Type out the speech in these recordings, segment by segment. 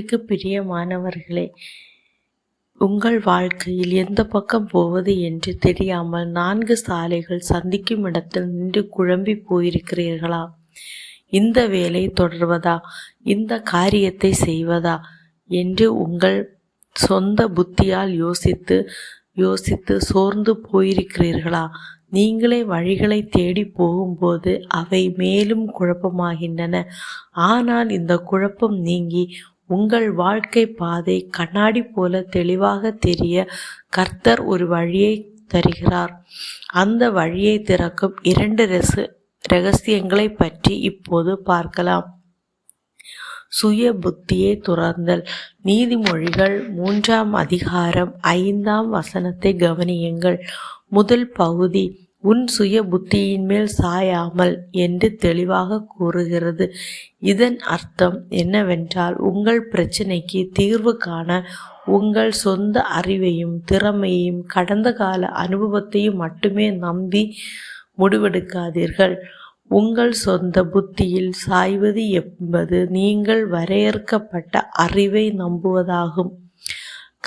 கர்த்தருக்கு பிரியமானவர்களே உங்கள் வாழ்க்கையில் எந்த பக்கம் போவது என்று தெரியாமல் நான்கு சாலைகள் சந்திக்கும் இடத்தில் நின்று குழம்பி போயிருக்கிறீர்களா? இந்த வேலை தொடர்வதா? இந்த காரியத்தை செய்வதா? என்று உங்கள் சொந்த புத்தியால் யோசித்து யோசித்து சோர்ந்து போயிருக்கிறீர்களா? நீங்களே வழிகளை தேடி போகும்போது அவை மேலும் குழப்பமாகின்றன. ஆனால் இந்த குழப்பம் நீங்கி உங்கள் வாழ்க்கை பாதை கண்ணாடி போல தெளிவாக தெரிய கர்த்தர் ஒரு வழியை தருகிறார். அந்த வழியை திறக்கும் இரண்டு ரச ரகசியங்களை பற்றி இப்போது பார்க்கலாம். சுய புத்தியை துறந்தல். நீதிமொழிகள் மூன்றாம் அதிகாரம் ஐந்தாம் வசனத்தை கவனியுங்கள். முதல் பகுதி உன் சுய புத்தியின் மேல் சாயாமல் என்று தெளிவாக கூறுகிறது. இதன் அர்த்தம் என்னவென்றால் உங்கள் பிரச்சனைக்கு தீர்வு காண உங்கள் சொந்த அறிவையும் திறமையையும் கடந்த கால அனுபவத்தையும் மட்டுமே நம்பி முடிவெடுக்காதீர்கள். உங்கள் சொந்த புத்தியில் சாய்வது என்பது நீங்கள் வரையறுக்கப்பட்ட அறிவை நம்புவதாகும்.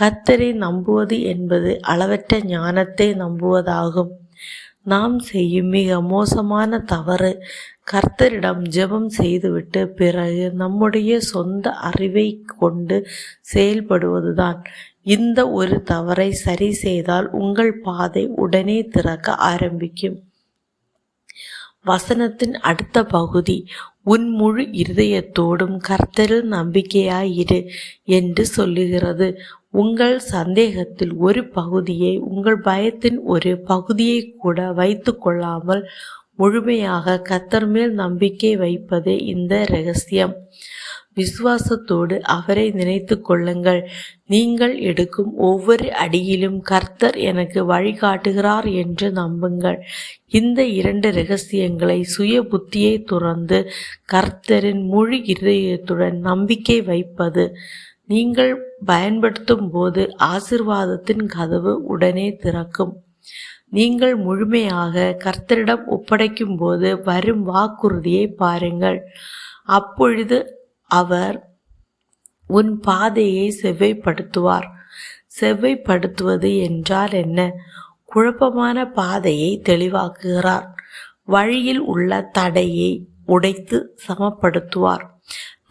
கத்தரை நம்புவது என்பது அளவற்ற ஞானத்தை நம்புவதாகும். நாம் செய்யும் மிக மோசமான தவறு. கர்த்தரிடம் ஜெபம் செய்துவிட்டு பிறகு நம்முடைய சொந்த அறிவை கொண்டு செயல்படுவதுதான். இந்த ஒரு தவறை சரி செய்தால் உங்கள் பாதை உடனே திறக்க ஆரம்பிக்கும். வசனத்தின் அடுத்த பகுதி உன் முழு இருதயத்தோடும் கர்த்தரில் நம்பிக்கையாயிரு என்று சொல்லுகிறது. உங்கள் சந்தேகத்தில் ஒரு பகுதியை உங்கள் பயத்தின் ஒரு பகுதியை கூட வைத்து கொள்ளாமல் முழுமையாக கத்தர் மேல் நம்பிக்கை வைப்பதே இந்த ரகசியம். விசுவாசத்தோடு அவரை நினைத்து கொள்ளுங்கள். நீங்கள் எடுக்கும் ஒவ்வொரு அடியிலும் கர்த்தர் எனக்கு வழிகாட்டுகிறார் என்று நம்புங்கள். இந்த இரண்டு ரகசியங்களை சுய புத்தியை துறந்து கர்த்தரின் முழு இருதயத்துடன் நம்பிக்கை வைப்பது நீங்கள் பயன்படுத்தும் போது ஆசிர்வாதத்தின் கதவு உடனே திறக்கும். நீங்கள் முழுமையாக கர்த்தரிடம் ஒப்படைக்கும் போது வரும் வாக்குறுதியை பாருங்கள். அப்பொழுது அவர் உன் பாதையை செவ்வைப்படுத்துவார். செவ்வைப்படுத்துவது என்றால் என்ன? குழப்பமான பாதையை தெளிவாக்குகிறார். வழியில் உள்ள தடையை உடைத்து சமப்படுத்துவார்.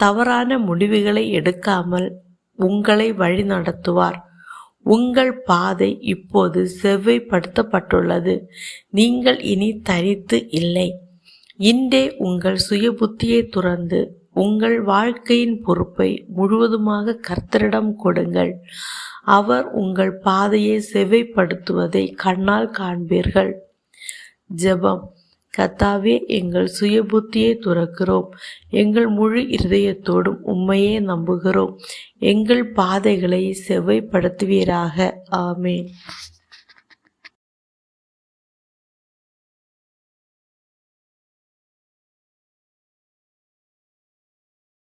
தவறான முடிவுகளை எடுக்காமல் உங்களை வழி நடத்துவார். உங்கள் பாதை இப்போது செவ்வைப்படுத்தப்பட்டுள்ளது. நீங்கள் இனி தனித்து இல்லை. இன்றே உங்கள் சுய புத்தியை துறந்து உங்கள் வாழ்க்கையின் பொறுப்பை முழுவதுமாக கர்த்தரிடம் கொடுங்கள். அவர் உங்கள் பாதையை செவ்வைப்படுத்துவதை கண்ணால் காண்பீர்கள். ஜெபம். கத்தாவே எங்கள் சுய புத்தியை துறக்கிறோம். எங்கள் முழு இருதயத்தோடும் உம்மையே நம்புகிறோம். எங்கள் பாதைகளை செவ்வைப்படுத்துவீராக. ஆமேன்.